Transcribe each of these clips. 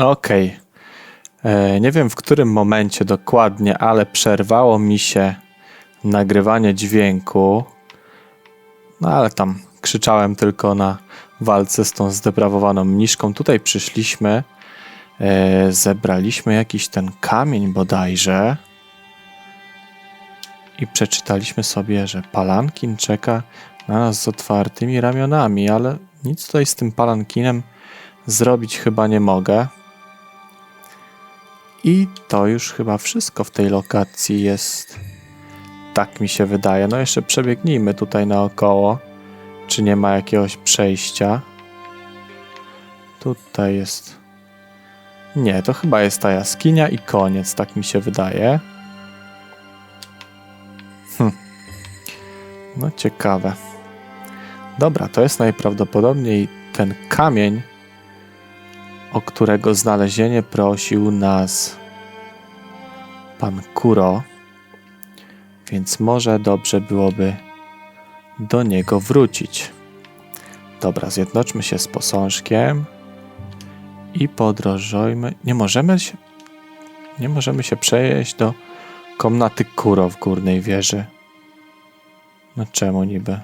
No okej. E, Nie wiem w którym momencie dokładnie, ale przerwało mi się nagrywanie dźwięku. No ale tam krzyczałem tylko na walce z tą zdeprawowaną mniszką. Tutaj przyszliśmy, e, zebraliśmy jakiś ten kamień bodajże i przeczytaliśmy sobie, że Palankin czeka na nas z otwartymi ramionami, ale nic tutaj z tym Palankinem zrobić chyba nie mogę. I to już chyba wszystko w tej lokacji jest. Tak mi się wydaje. No jeszcze przebiegnijmy tutaj naokoło. Czy nie ma jakiegoś przejścia? Tutaj jest. Nie, to chyba jest ta jaskinia i koniec, tak mi się wydaje. Hm. No ciekawe. Dobra, to jest najprawdopodobniej ten kamień, o którego znalezienie prosił nas pan Kuro, więc może dobrze byłoby do niego wrócić. Dobra, zjednoczmy się z posążkiem i podróżujmy. Nie możemy się, nie możemy się przejeść do komnaty Kuro w górnej wieży. No czemu niby?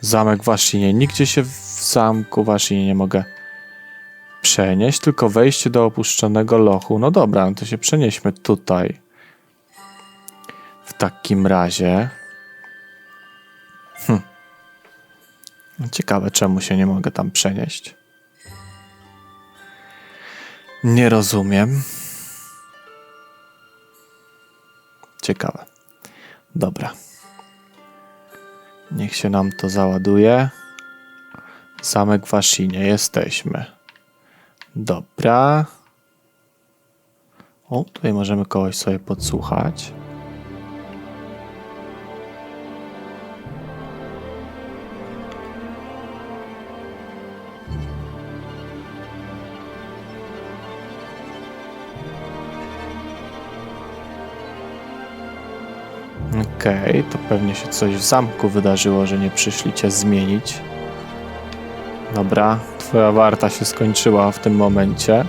Zamek w Waszynie. Nigdzie się w zamku w Waszynie nie mogę przenieść, tylko wejście do opuszczonego lochu. No dobra, no to się przenieśmy tutaj. W takim razie. Hm. No Ciekawe, czemu się nie mogę tam przenieść. Nie rozumiem. Ciekawe. Dobra. Niech się nam to załaduje. Zamek w Waszynie. Jesteśmy. Dobra. O, tutaj możemy kogoś sobie podsłuchać. Okej, to pewnie się coś w zamku wydarzyło, że nie przyszli cię zmienić. Dobra, twoja warta się skończyła w tym momencie.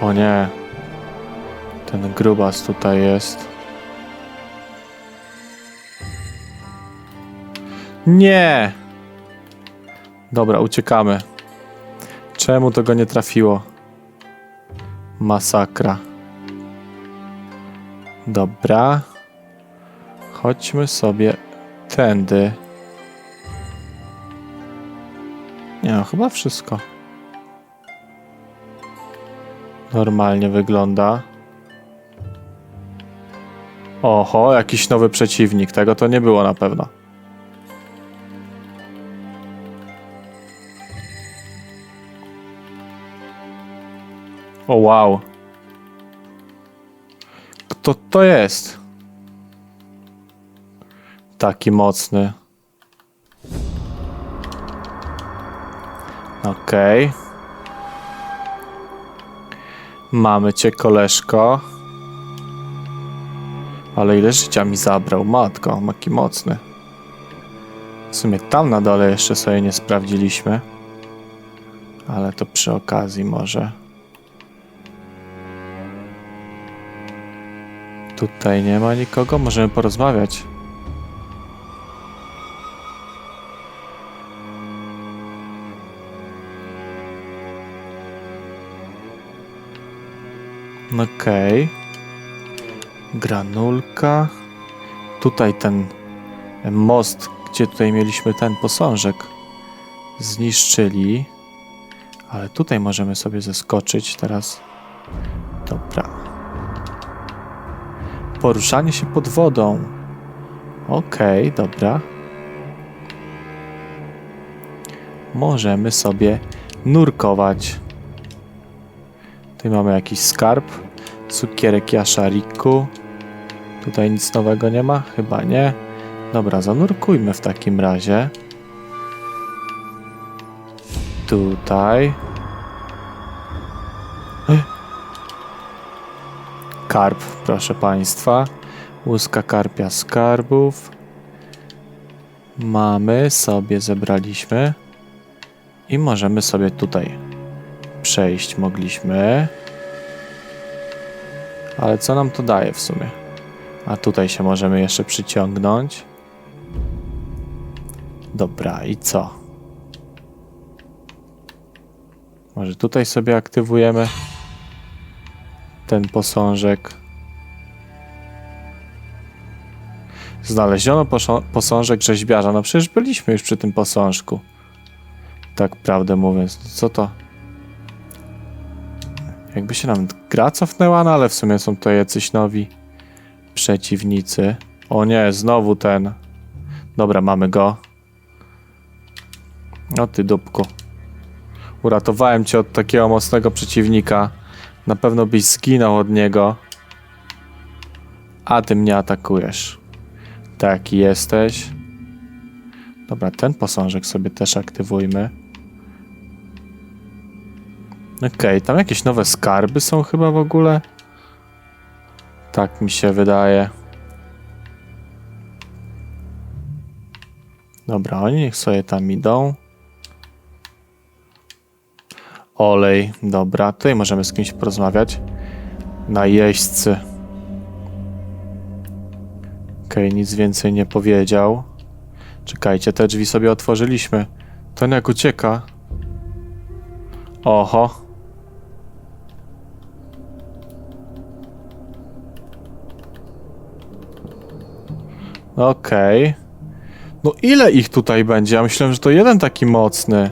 O nie. Ten grubas tutaj jest. Nie! Dobra, uciekamy. Czemu to go nie trafiło? Masakra. Dobra. Chodźmy sobie tędy. Nie chyba wszystko. Normalnie wygląda. Oho, jakiś nowy przeciwnik. Tego to nie było na pewno. O wow. Kto to jest? Taki mocny. Okej. Mamy cię, koleżko. Ale ile życia mi zabrał, matko, jaki mocny. W sumie tam na dole jeszcze sobie nie sprawdziliśmy. Ale to przy okazji może. Tutaj nie ma nikogo, możemy porozmawiać. Okej. Granulka. Tutaj ten most, gdzie tutaj mieliśmy ten posążek, zniszczyli. Ale tutaj możemy sobie zeskoczyć teraz. Dobra. Poruszanie się pod wodą. Okej, dobra. Możemy sobie nurkować. Tutaj mamy jakiś skarb. Cukierek Jaszariku. Tutaj nic nowego nie ma? Chyba nie. Dobra, zanurkujmy w takim razie. Tutaj. Karp, proszę Państwa. Łuska karpia skarbów. Mamy, sobie zebraliśmy. I możemy sobie tutaj przejść mogliśmy. Ale co nam to daje w sumie? A tutaj się możemy jeszcze przyciągnąć. Dobra, i co? Może tutaj sobie aktywujemy ten posążek. Znaleziono posążek rzeźbiarza. No przecież byliśmy już przy tym posążku. Tak prawdę mówiąc. Co to? Jakby się nam gra cofnęła, no ale w sumie są to jacyś nowi przeciwnicy. O nie, znowu ten. Dobra, mamy go. O ty dupku. Uratowałem cię od takiego mocnego przeciwnika. Na pewno byś zginął od niego. A ty mnie atakujesz. Taki jesteś. Dobra, ten posążek sobie też aktywujmy. Okej, tam jakieś nowe skarby są chyba w ogóle. Tak mi się wydaje. Dobra, oni niech sobie tam idą. Olej, dobra. Tutaj możemy z kimś porozmawiać. Najeźdźcy. Okej, nic więcej nie powiedział. Czekajcie, te drzwi sobie otworzyliśmy. Ten jak ucieka. Oho. Okej. No ile ich tutaj będzie? Ja myślałem, że to jeden taki mocny.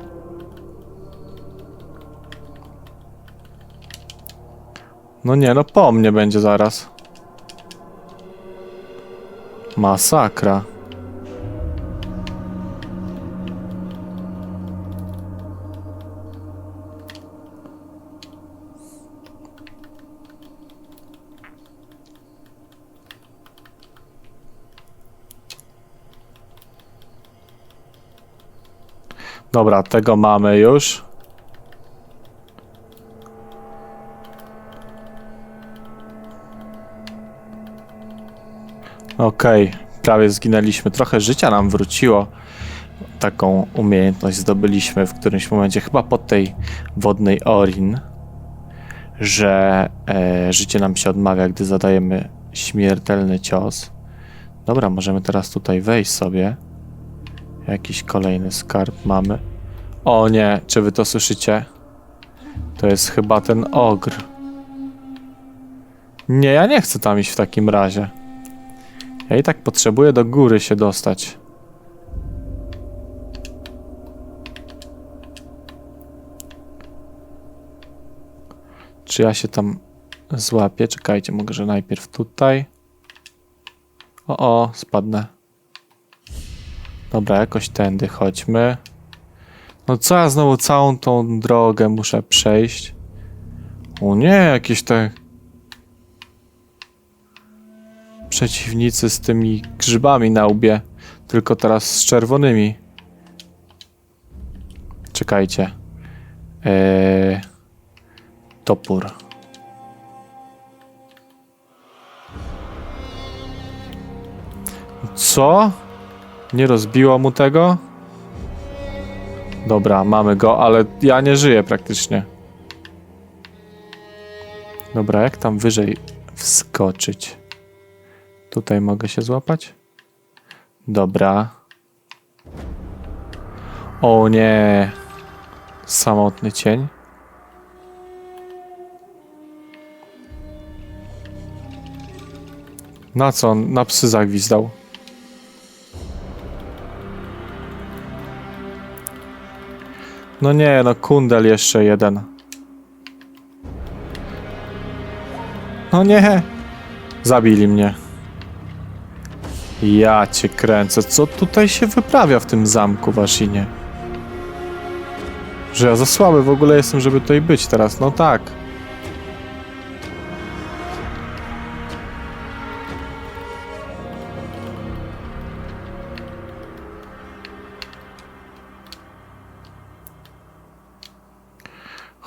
No nie, no po mnie będzie zaraz. Masakra. Dobra, tego mamy już. Okej, prawie zginęliśmy. Trochę życia nam wróciło. Taką umiejętność zdobyliśmy w którymś momencie, chyba pod tej wodnej Orin, że e, życie nam się odmawia, gdy zadajemy śmiertelny cios. Dobra, możemy teraz tutaj wejść sobie. Jakiś kolejny skarb mamy. O nie, czy wy to słyszycie? To jest chyba ten ogr. Nie, ja nie chcę tam iść w takim razie. Ja i tak potrzebuję do góry się dostać. Czy ja się tam złapię? Czekajcie, może najpierw tutaj. O, o, spadnę. Dobra, jakoś tędy chodźmy. No co ja znowu całą tą drogę muszę przejść? O nie, jakieś te przeciwnicy z tymi grzybami na łbie, tylko teraz z czerwonymi. Czekajcie. Eee, topór. Co? Nie rozbiło mu tego? Dobra, mamy go, ale ja nie żyję praktycznie. Dobra, jak tam wyżej wskoczyć? Tutaj mogę się złapać? Dobra. O nie. Samotny cień. Na co on? Na psy zagwizdał. No nie, no kundel jeszcze jeden. No nie. Zabili mnie. Ja cię kręcę. Co tutaj się wyprawia w tym zamku, Waszynie? Że ja za słaby w ogóle jestem, żeby tutaj być teraz. No tak.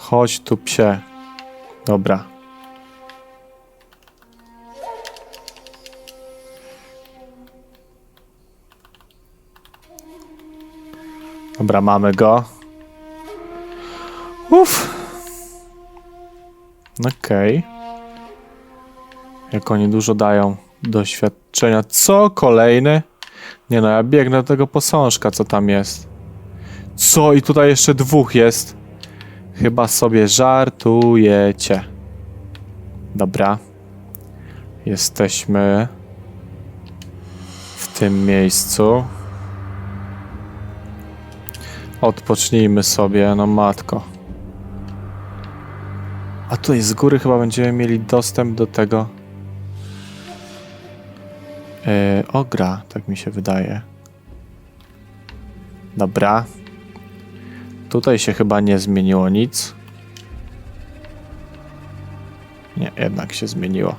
Chodź tu, psie. Dobra. Dobra, mamy go. Uff. Okej. Jak oni dużo dają doświadczenia. Co? Kolejny? Nie no, ja biegnę do tego posążka, co tam jest. Co? I tutaj jeszcze dwóch jest. Chyba sobie żartujecie. Dobra. Jesteśmy w tym miejscu. Odpocznijmy sobie, no matko. A tutaj z góry chyba będziemy mieli dostęp do tego. Yy, ogra, tak mi się wydaje. Dobra. Tutaj się chyba nie zmieniło nic. Nie, jednak się zmieniło.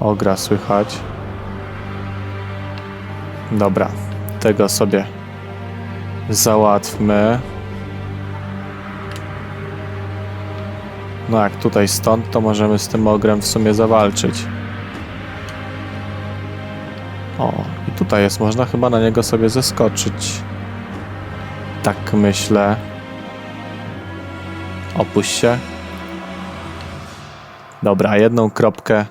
Ogra słychać. Dobra, tego sobie załatwmy. No jak tutaj stąd, to możemy z tym ogrem w sumie zawalczyć. O, i tutaj jest, można chyba na niego sobie zeskoczyć. Tak myślę. Opuść się. Dobra, jedną kropkę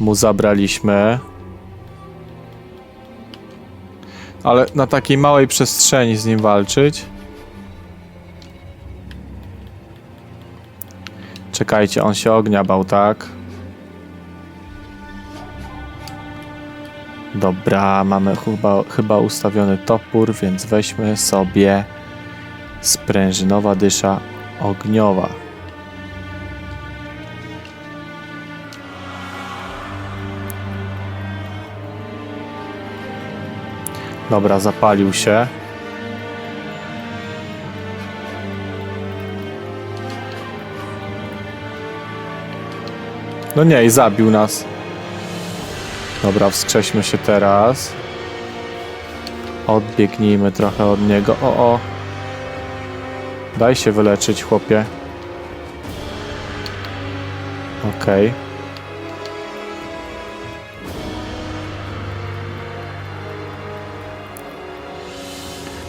mu zabraliśmy. Ale na takiej małej przestrzeni z nim walczyć. Czekajcie, on się ognia bał, tak? Dobra, mamy chyba, chyba ustawiony topór, więc weźmy sobie sprężynowa dysza ogniowa. Dobra, zapalił się. No nie, i zabił nas. Dobra, wskrześmy się teraz. Odbiegnijmy trochę od niego. O, o. Daj się wyleczyć, chłopie. Okej.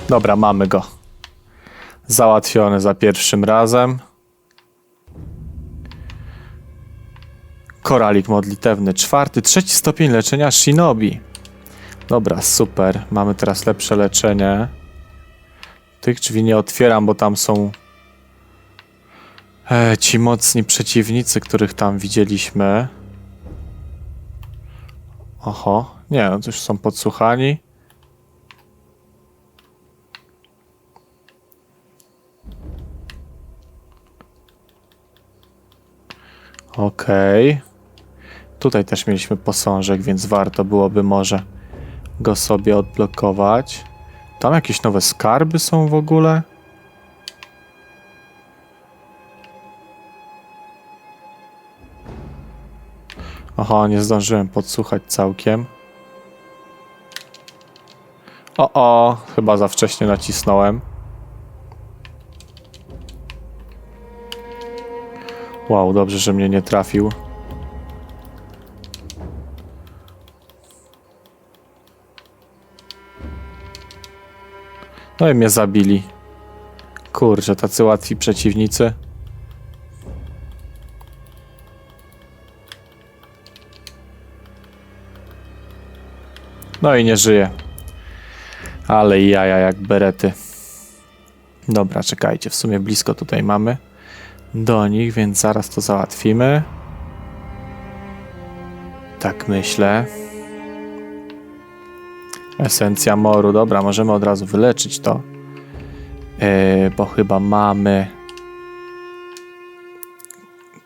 Dobra, mamy go. Załatwiony za pierwszym razem. Koralik modlitewny, czwarty, trzeci stopień leczenia Shinobi. Dobra, super. Mamy teraz lepsze leczenie. Tych drzwi nie otwieram, bo tam są e, ci mocni przeciwnicy, których tam widzieliśmy. Oho, nie, no już są podsłuchani. Okej. Tutaj też mieliśmy posążek, więc warto byłoby może go sobie odblokować. Tam jakieś nowe skarby są w ogóle? Oho, nie zdążyłem podsłuchać całkiem. O, o, chyba za wcześnie nacisnąłem. Wow, dobrze, że mnie nie trafił. No i mnie zabili. Kurczę, tacy łatwi przeciwnicy. No i nie żyje. Ale jaja jak berety. Dobra, czekajcie, w sumie blisko tutaj mamy do nich, więc zaraz to załatwimy. Tak myślę. Esencja moru, dobra, możemy od razu wyleczyć to. Yy, bo chyba mamy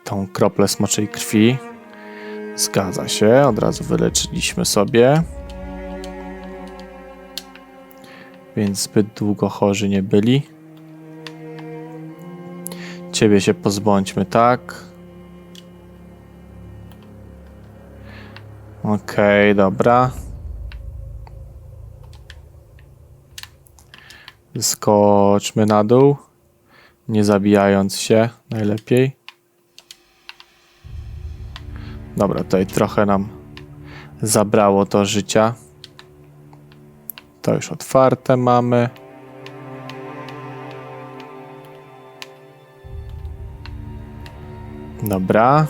tą kroplę smoczej krwi. Zgadza się, od razu wyleczyliśmy sobie. Więc zbyt długo chorzy nie byli. Ciebie się pozbądźmy, tak? Okej, okay, dobra. Skoczmy na dół, nie zabijając się najlepiej. Dobra, tutaj trochę nam zabrało to życia. To już otwarte mamy. Dobra.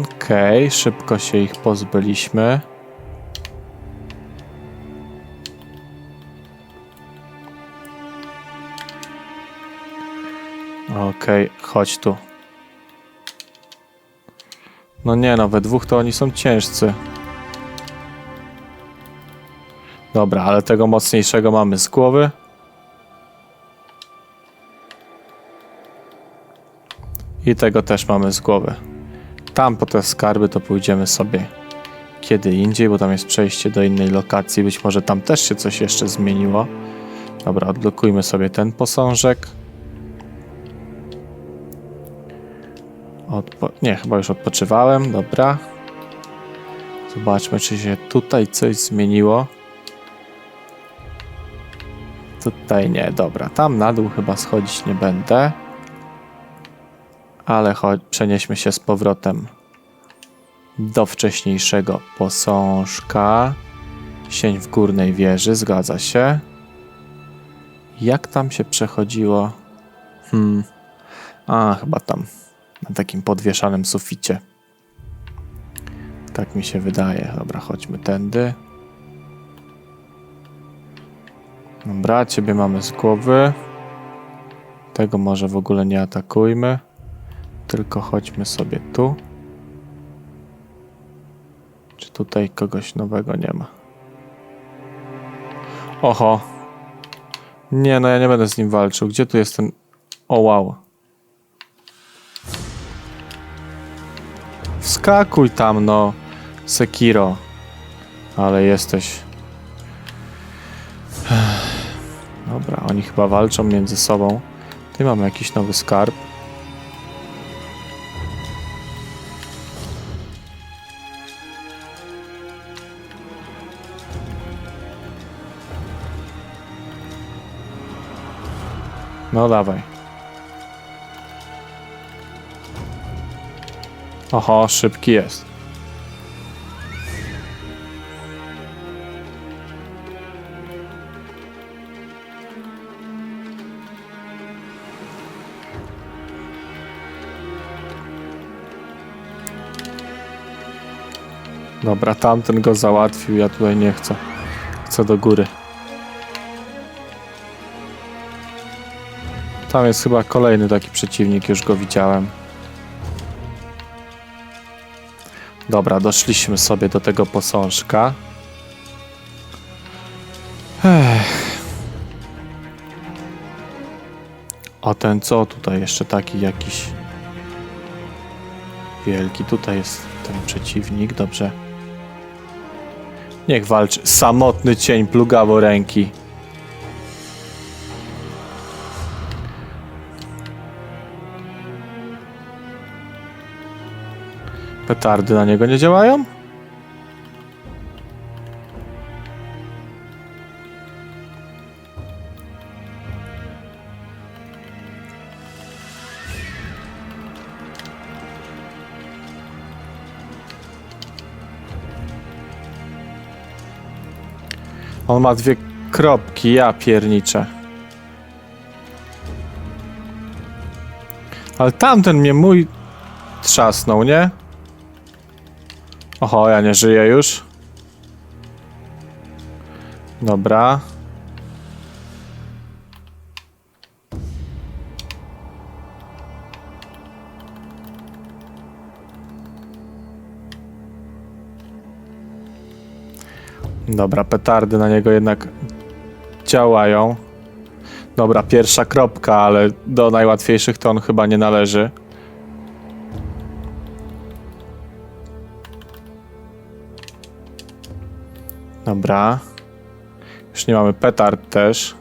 Okej, szybko się ich pozbyliśmy. Okej, chodź tu. No nie no, we dwóch to oni są ciężcy. Dobra, ale tego mocniejszego mamy z głowy. I tego też mamy z głowy. Tam po te skarby to pójdziemy sobie kiedy indziej, bo tam jest przejście do innej lokacji. Być może tam też się coś jeszcze zmieniło. Dobra, odblokujmy sobie ten posążek. Odpo nie, chyba już odpoczywałem. Dobra. Zobaczmy, czy się tutaj coś zmieniło. Tutaj nie, dobra. Tam na dół chyba schodzić nie będę. Ale chodź, przenieśmy się z powrotem do wcześniejszego posążka. Sień w górnej wieży, zgadza się. Jak tam się przechodziło? Hmm. A, chyba tam. Na takim podwieszanym suficie. Tak mi się wydaje. Dobra, chodźmy tędy. Dobra, ciebie mamy z głowy. Tego może w ogóle nie atakujmy. Tylko chodźmy sobie tu. Czy tutaj kogoś nowego nie ma? Oho. Nie, no ja nie będę z nim walczył. Gdzie tu jest ten... O wow. Wskakuj tam, no. Sekiro. Ale jesteś... Dobra, oni chyba walczą między sobą. Tutaj mamy jakiś nowy skarb. No dawaj. Oho, szybki jest. Dobra, tamten go załatwił, ja tutaj nie chcę. Chcę do góry. Tam jest chyba kolejny taki przeciwnik, już go widziałem. Dobra, doszliśmy sobie do tego posążka. Ech. A ten co tutaj jeszcze taki jakiś wielki. Tutaj jest ten przeciwnik, dobrze. Niech walczy. Samotny cień plugawo ręki. Petardy na niego nie działają? On ma dwie kropki, ja pierniczę. Ale tamten mnie mój trzasnął, nie? Oho, ja nie żyję już. Dobra. Dobra, petardy na niego jednak działają. Dobra, pierwsza kropka, ale do najłatwiejszych to on chyba nie należy. Dobra. Już nie mamy petard też.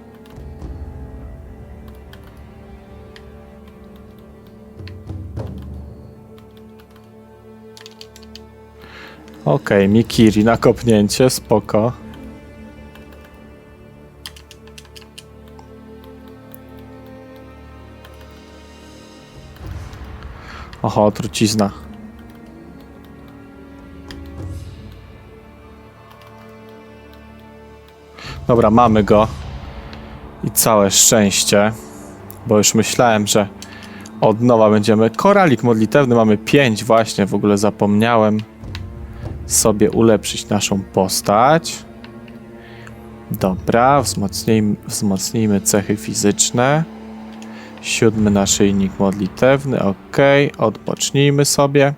Okej, Mikiri na kopnięcie, spoko. Oho, trucizna. Dobra, mamy go. I całe szczęście, bo już myślałem, że od nowa będziemy. Koralik modlitewny mamy 5 właśnie, w ogóle zapomniałem sobie ulepszyć naszą postać. Dobra, wzmocnijmy, wzmocnijmy cechy fizyczne. Siódmy naszyjnik modlitewny, ok, odpocznijmy sobie.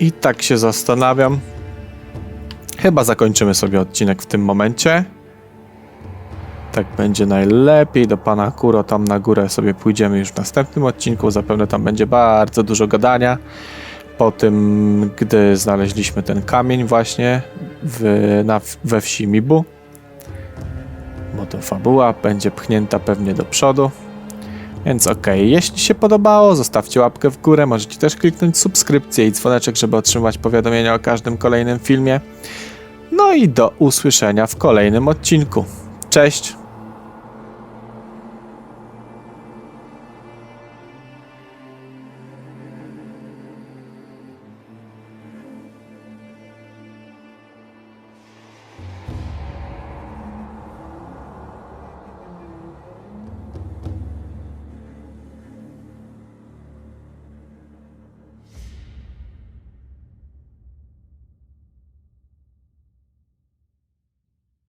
I tak się zastanawiam. Chyba zakończymy sobie odcinek w tym momencie. Tak będzie najlepiej. Do pana Kuro tam na górę sobie pójdziemy już w następnym odcinku. Zapewne tam będzie bardzo dużo gadania. Po tym, gdy znaleźliśmy ten kamień właśnie w, na, we wsi Mibu. Bo to fabuła będzie pchnięta pewnie do przodu. Więc okej, jeśli się podobało, zostawcie łapkę w górę. Możecie też kliknąć subskrypcję i dzwoneczek, żeby otrzymać powiadomienia o każdym kolejnym filmie. No i do usłyszenia w kolejnym odcinku. Cześć!